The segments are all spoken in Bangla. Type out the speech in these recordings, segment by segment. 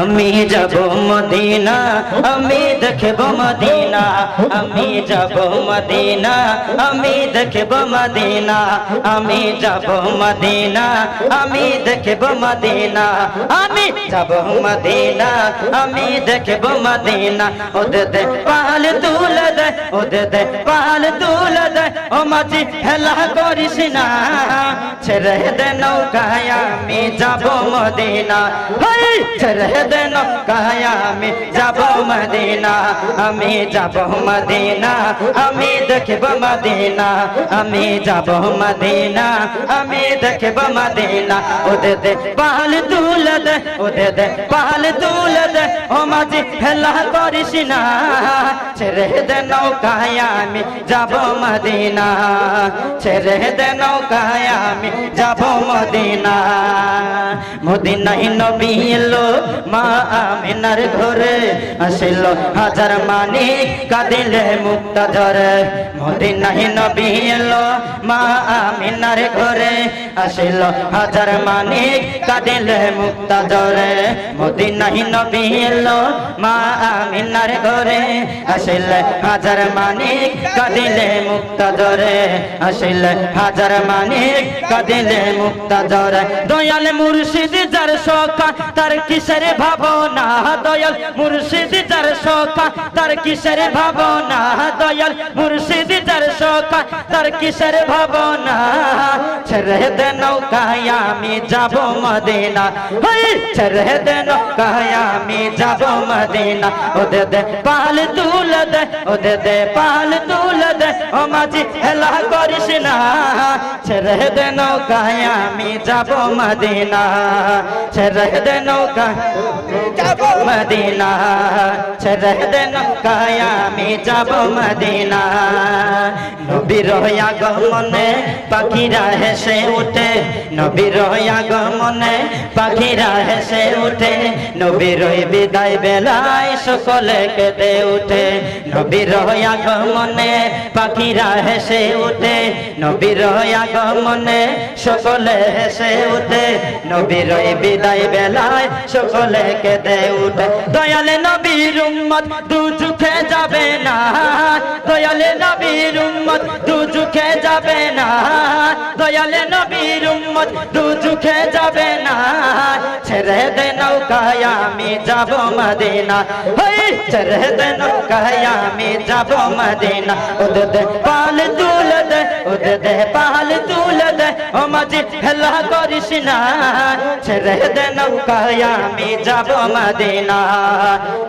আমি যাব মদিনা, আমি দেখব মদিনা, আমি যাব মদিনা, আমি দেখব মদিনা, আমি যাব মদিনা, আমি দেখব মদিনা, আমি যাব মদিনা, আমি দেখব মদিনা। ওদে দে পাল তুল দে ওদে দে পাল তুল দে, ও মাঝি হেলা করিস না। ছেড়ে দে নৌকায় আমি যাব মদিনা। হাই ছেড়ে দে আমি যাব মদিনা। আমি যাব মদিনা, আমি দেখব মদিনা। আমি যাব মদিনা, আমি দেখব মদিনা। ওদে দে পাল তুল দে ওদে দে পাল তুল দে। ও মাঝি, হেলা করিস না। ছেড়ে দে আমি যাব মদিনা। ছেড়ে দে আমি যাব মদিনা। মদিনাই নবী এলো, মা আমিনার ঘরে আসিল। হাজার মানি কাঁদিলে মুক্ত ধরে মদিনাই নবী এলো, মা আমিনার ঘরে আসিল। হাজার মানি কাঁদিলে মুক্ত ধরে মদিনাই নবী এলো, মা আমিনার ঘরে আসিল। হাজার মানি কাঁদিলে মুক্ত ধরে আসিল। হাজার মানি কাঁদিলে মুক্ত ধরে দয়াল মুর্শিদ যার সখা তার কিসের ভাবনা? দয়াল মুর্শিদ যার সখা তার কিসের ভাবনা? দয়াল মুর্শিদ যার সখা তার কিসের ভাবনা? ছেড়ে দে নৌকায়, আমি যাব মদিনা। হই, ছেড়ে আমি যাব মদিনা। দে পাল তুল দে দে পাল তুল দে। ও মাঝি হেলা করিস না। ছেড়ে নৌকায় আমি যাব মদিনা। ছেড়ে নৌকায় নৌকা যাব মদিনা। ছেড়ে দে নৌকায় আমি যাব মদিনা। নবীর আগমনে পাখিরা হেসে উঠে। নবীর আগমনে পাখিরা হেসে উঠে। নবীর বিদায় বেলায় সকলে কেঁদে উঠে। নবীর আগমনে পাখিরা হেসে উঠে। নবীর আগমনে সকলে হেসে উঠে। নবীর বিদায় বেলায় সকলে কেঁদে উঠে। দয়ালে উম্মত দু চোখে যাবে না। দয়ালে নবীর উম্মত দু চোখে যাবে না। দয়ালে নবীর উম্মত দু চোখে যাবে না। নৌকায় আমি যাব মদিনা হই ছেড়ে দে নৌকায় আমি যাব মদিনা ওদে দে পাল তুল দে ওদে দে পাল তুল দে ও মাঝি হেলা করিস না ছেড়ে দে নৌকায় আমি যাব মদিনা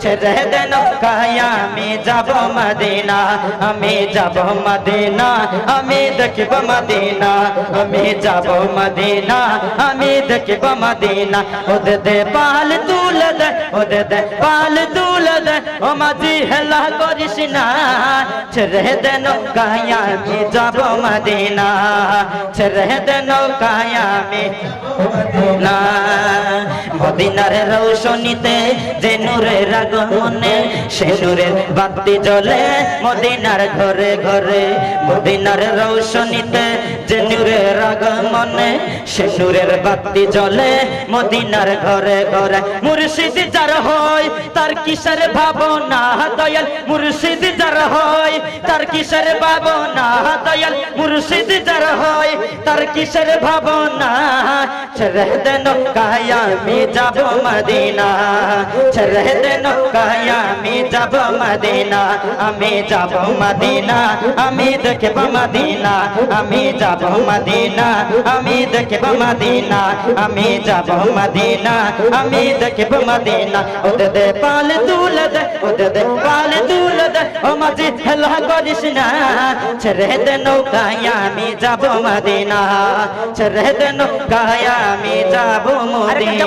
ছেড়ে দে নৌকায় আমি যাব মদিনা আমি যাব মদিনা আমি দেখব মদিনা আমি যাব মদিনা আমি দেখব মদিনা ওদে দে পাল তুল দে ওদে দে পাল তুল দে ও মাঝি হেলা করিস না। ছেড়ে দে নৌকায় আমি যাব মদিনা। ছেড়ে দে নৌকায় আমি না মদিনার রৌশনীতে যে নূরের আগমনে, সে নূরের বাতি জ্বলে মদিনার ঘরে ঘরে। মদিনার রৌশনীতে যে সে নূরের বাতি জ্বলে, মদিনার ঘরে ঘরে মুর্শিদ যার হয়, তার কিসের ভাবনা দয়াল? মুর্শিদ যার হয়, তার কিসের ভাবনা দয়াল? মুর্শিদ যার হয়, তার কিসের ভাবনা ছেড়ে দে নৌকায় আমি যাব মদিনা ছেড়ে দে নৌকায় আমি যাব মদিনা আমি যাব মদিনা আমি দেখব মদিনা আমি যাব মদিনা আমি দেখব মদিনা আমি যাব মদিনা আমি দেখব মদিনা ওদে দে পাল তুল দে ওদে দে পাল তুল দে ও মাঝি হেলা করিস না ছেড়ে দে নৌকায় আমি যাব মদিনা ছেড়ে দে নৌকায় আমি যাব মদিনা